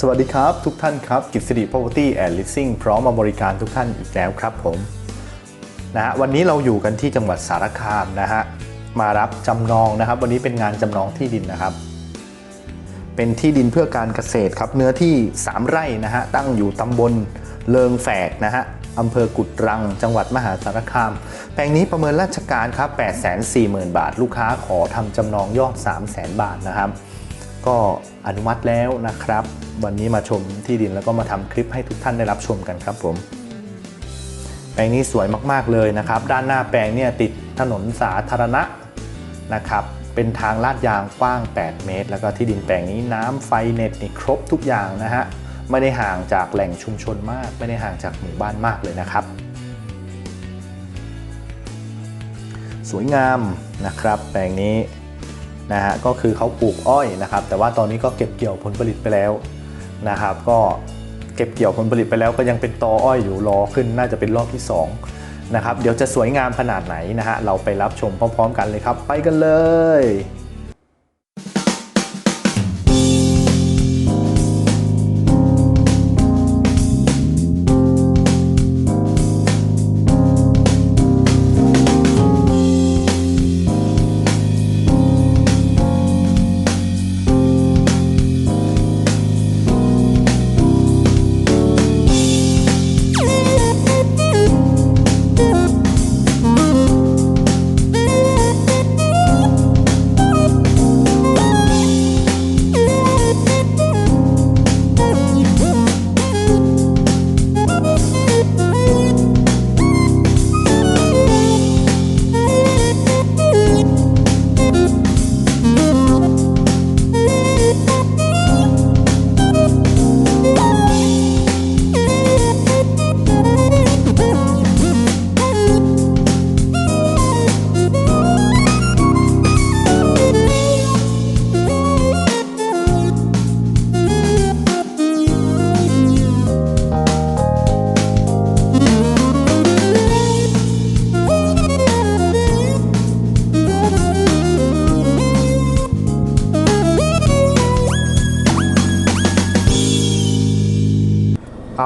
สวัสดีครับ ทุกท่านครับกิจสิริ Property and Leasing พร้อมมาบริการทุกท่านอีกแล้วครับผมนะฮะวันนี้เราอยู่กันที่จังหวัดสารคามนะฮะมารับจำนองนะครับ วันนี้เป็นงานจำนองที่ดินนะครับ เป็นที่ดินเพื่อการเกษตรครับเนื้อที่ 3 ไร่นะฮะตั้งอยู่ตำบลเลิงแฝกนะฮะอำเภอกุดรัง จังหวัดมหาสารคาม แปลงนี้ประเมินราชการครับ 840,000 บาท ลูกค้าขอทำจำนองยอด 300,000 บาทนะครับ ก็อนุมัติแล้วนะครับ วันนี้มาชมที่ดินแล้วก็มาทำคลิปให้ทุกท่านได้รับชมกันครับผม แปลงนี้สวยมากๆเลยนะครับ ด้านหน้าแปลงเนี่ยติดถนนสาธารณะนะครับ เป็นทางลาดยางกว้าง 8 เมตร แล้วก็ที่ดินแปลงนี้น้ำไฟเน็ตนี่ครบทุกอย่างนะฮะ ไม่ได้ห่างจากแหล่งชุมชนมาก ไม่ได้ห่างจากหมู่บ้านมากเลยนะครับ สวยงามนะครับ แปลงนี้ นะฮะก็คือเขาปลูกอ้อยนะครับ แต่ว่าตอนนี้ก็เก็บเกี่ยวผลผลิตไปแล้วนะครับ ก็เก็บเกี่ยวผลผลิตไปแล้วก็ยังเป็นตออ้อยอยู่รอขึ้นน่าจะเป็นรอบที่2นะครับเดี๋ยวจะสวยงามขนาดไหนนะฮะเราไปรับชมพร้อม ๆ กันเลยครับ ไปกันเลย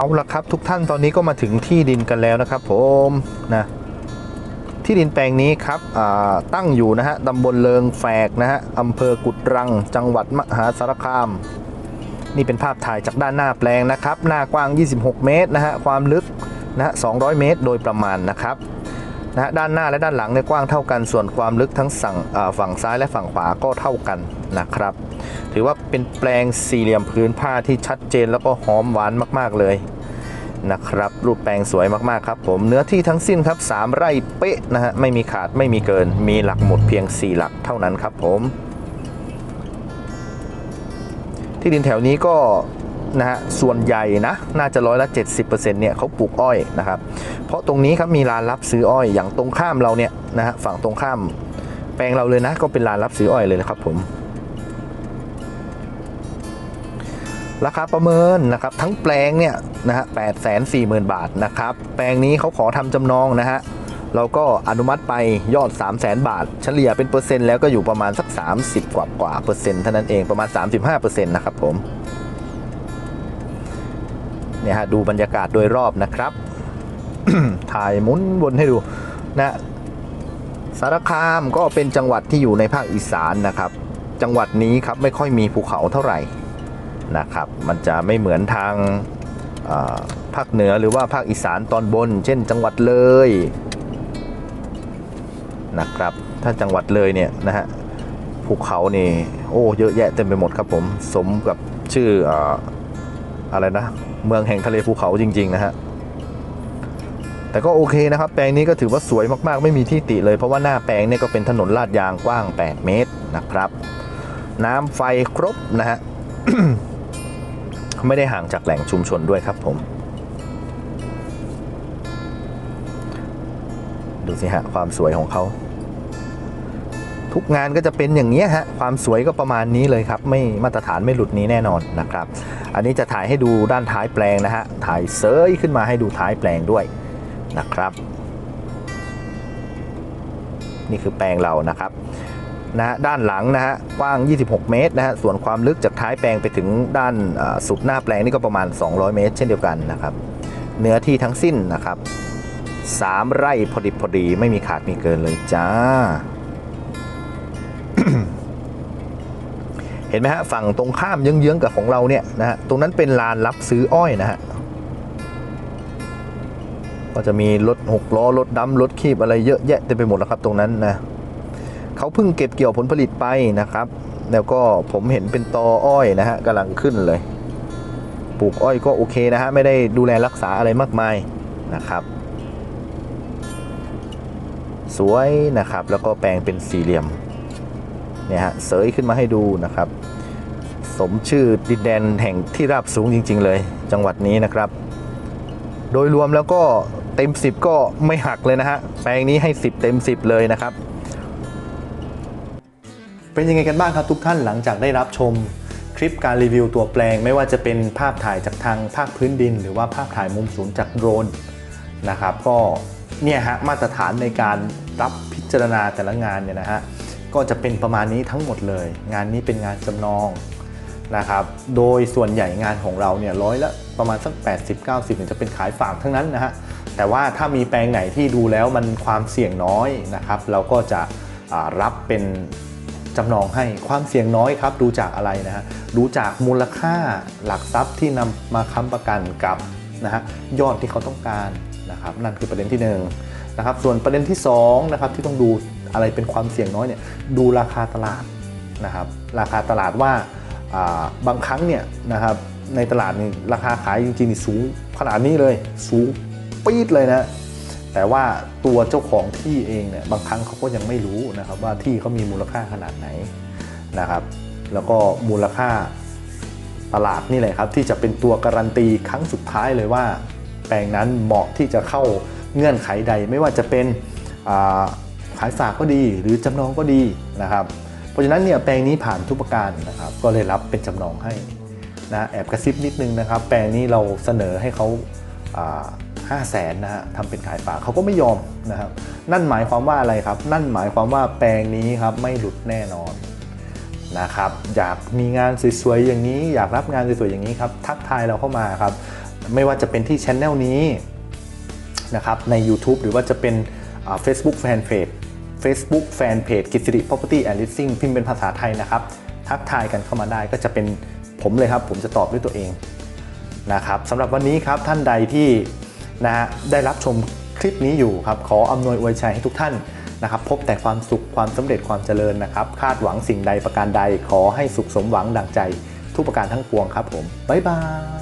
เอาละครับทุกท่านตอนนี้ก็มาถึงที่ดินกันแล้วนะครับ ผมนะที่ดินแปลงนี้ครับตั้งอยู่นะฮะตำบลเลิงแฝกนะฮะอำเภอกุดรัง จังหวัดมหาสารคาม นี่เป็นภาพถ่ายจากด้านหน้าแปลงนะครับ หน้ากว้าง 26 เมตรนะฮะความลึกนะฮะ200 เมตร โดยประมาณนะครับ นะฮะด้านหน้าและด้านหลังเนี่ยกว้างเท่ากันส่วนความลึกทั้งสั่งฝั่งซ้ายและฝั่งขวาก็เท่ากันนะครับ ถือว่าเป็นแปลงสี่เหลี่ยมพื้นผ้าที่ชัดเจนแล้วก็หอมหวานมากๆเลยนะครับ รูปแปลงสวยมากๆครับผมเนื้อที่ทั้งสิ้นครับ 3 ไร่เป๊ะนะฮะไม่มีขาดไม่มีเกิน มีหลักหมดเพียง 4 หลักเท่านั้นครับผม ที่ดินแถวนี้ก็ นะฮะส่วนใหญ่นะน่าจะร้อยละ 70%เนี่ยเขาปลูกอ้อยนะครับ เพราะตรงนี้ครับมีร้านรับซื้ออ้อยอย่างตรงข้ามเราเนี่ยนะฮะฝั่งตรงข้าม แปลงเราเลยนะ ก็เป็นร้านรับซื้ออ้อยเลยนะครับผมราคาประเมินนะครับทั้งแปลงเนี่ยนะฮะแปดแสนสี่หมื่นบาทนะครับแปลงนี้เขาขอทำจำนองนะฮะเราก็อนุมัติไปยอด 3 0 0แสนบาท เฉลี่ยเป็นเปอร์เซ็นต์แล้วก็อยู่ประมาณสัก 30 กว่ากว่าเปอร์เซ็นต์เท่านั้นเองประมาณ 35เปอร์เซ็นต์นะครับผม เนี่ยฮะดูบรรยากาศโดยรอบนะครับ ถ่ายมุนวนให้ดูนะสารคามก็เป็นจังหวัดที่อยู่ในภาคอีสานนะครับ จังหวัดนี้ครับไม่ค่อยมีภูเขาเท่าไหร่นะครับ มันจะไม่เหมือนทางภาคเหนือหรือว่าภาคอีสานตอนบน เช่น จังหวัดเลยนะครับ ถ้าจังหวัดเลยเนี่ยนะฮะภูเขานี่โอ้เยอะแยะเต็มไปหมดครับผมสมกับชื่ออ อะไรนะ เมืองแห่งทะเลภูเขาจริง ๆ นะฮะ แต่ก็โอเคนะครับ แปลงนี้ก็ถือว่าสวยมากๆ ไม่มีที่ติเลย เพราะว่าหน้าแปลงเนี่ยก็เป็นถนนลาดยางกว้าง 8 เมตรนะครับ น้ำไฟครบนะฮะ ไม่ได้ห่างจากแหล่งชุมชนด้วยครับผม ดูสิฮะความสวยของเขา ทุกงานก็จะเป็นอย่างนี้ฮะความสวยก็ประมาณนี้เลยครับไม่มาตรฐานไม่หลุดนี้แน่นอนนะครับ อันนี้จะถ่ายให้ดูด้านท้ายแปลงนะฮะถ่ายเซยขึ้นมาให้ดูท้ายแปลงด้วยนะครับ นี่คือแปลงเรานะครับนะด้านหลังนะฮะกว้าง 26 เมตรนะฮะส่วนความลึกจากท้ายแปลงไปถึงด้านสุดหน้าแปลงนี่ก็ประมาณ 200 เมตร เช่นเดียวกันนะครับ เนื้อที่ทั้งสิ้นนะครับ 3 ไร่พอดีพอดีไม่มีขาดมีเกินเลยจ้า เห็นไหมฮะฝั่งตรงข้ามเยื้องๆกับของเราเนี่ยนะฮะตรงนั้นเป็นลานรับซื้ออ้อยนะฮะก็จะมีรถหกล้อรถดำรถคีบอะไรเยอะแยะเต็มไปหมดแล้วครับตรงนั้นนะเขาเพิ่งเก็บเกี่ยวผลผลิตไปนะครับ แล้วก็ผมเห็นเป็นตออ้อยนะฮะกำลังขึ้นเลย ปลูกอ้อยก็โอเคนะฮะไม่ได้ดูแลรักษาอะไรมากมายนะครับ สวยนะครับแล้วก็แปลงเป็นสี่เหลี่ยมเนี่ยฮะเสยขึ้นมาให้ดูนะครับ สมชื่อดินแดนแห่งที่ราบสูงจริง ๆ เลย จังหวัดนี้นะครับ โดยรวมแล้วก็เต็ม 10 ก็ไม่หักเลยนะฮะ แปลงนี้ให้ 10 เต็ม 10 เลยนะครับ เป็นยังไงกันบ้างครับทุกท่านหลังจากได้รับชมคลิปการรีวิวตัวแปลง ไม่ว่าจะเป็นภาพถ่ายจากทางภาคพื้นดิน หรือว่าภาพถ่ายมุมสูงจากโดรนนะครับ ก็เนี่ยฮะมาตรฐานในการรับพิจารณาแต่ละงานเนี่ยนะฮะก็จะเป็นประมาณนี้ทั้งหมดเลย งานนี้เป็นงานจำนอง นะครับ โดยส่วนใหญ่งานของเราเนี่ยร้อยละประมาณสัก 80-90เนี่ยจะเป็นขายฝากทั้งนั้นนะฮะ แต่ว่าถ้ามีแปลงไหนที่ดูแล้วมันความเสี่ยงน้อยนะครับ เราก็จะรับเป็นจำนองให้ความเสี่ยงน้อยครับ ดูจากอะไรนะฮะ ดูจากมูลค่าหลักทรัพย์ที่นำมาค้ำประกันกับนะฮะยอดที่เขาต้องการนะครับ นั่นคือประเด็นที่1นงนะครับ ส่วนประเด็นที่2นะครับที่ต้องดูอะไรเป็นความเสี่ยงน้อยเนี่ย ดูราคาตลาดนะครับ ราคาตลาดว่า บางครั้งเนี่ยนะครับในตลาดนี่ราคาขายจริงๆนี่สูงขนาดนี้เลยสูงปี๊ดเลยนะแต่ว่าตัวเจ้าของที่เองเนี่ยบางครั้งเขาก็ยังไม่รู้นะครับว่าที่เขามีมูลค่าขนาดไหนนะครับ แล้วก็มูลค่าตลาดนี่แหละครับ ที่จะเป็นตัวการันตีครั้งสุดท้ายเลยว่า แปลงนั้นเหมาะที่จะเข้าเงื่อนไขใด ไม่ว่าจะเป็นาขายฝากก็ดีหรือจำนองก็ดีนะครับ ราะฉะนั้นเนี่ยแปลงนี้ผ่านทุกประการนะครับก็เลยรับเป็นจำนองให้นะแอบกระซิบนิดนึงนะครับ แปลงนี้เราเสนอให้เขาห้าแสนนะฮะทำเป็นขายฝากเขาก็ไม่ยอมนะครับนั่นหมายความว่าอะไรครับ นั่นหมายความว่าแปลงนี้ครับไม่หลุดแน่นอนนะครับอยากมีงานสวยๆอย่างนี้ อยากรับงานสวยๆอย่างนี้ครับทักทายเราเข้ามาครับไม่ว่าจะเป็นที่ช anel นี้นะครับใน YouTube หรือว่าจะเป็น Facebook Fanpage Facebook Fanpage กิจสิริ Property and Leasing พิมพ์เป็นภาษาไทยนะครับ ทักทายกันเข้ามาได้ก็จะเป็นผมเลยครับ ผมจะตอบด้วยตัวเองนะครับสำหรับวันนี้ครับท่านใดที่นะฮะได้รับชมคลิปนี้อยู่ครับ ขออำนวยอวยชัยให้ทุกท่านนะครับ พบแต่ความสุขความสำเร็จความเจริญนะครับ คาดหวังสิ่งใดประการใดขอให้สุขสมหวังดังใจ ทุกประการทั้งปวงครับผม บ๊ายบาย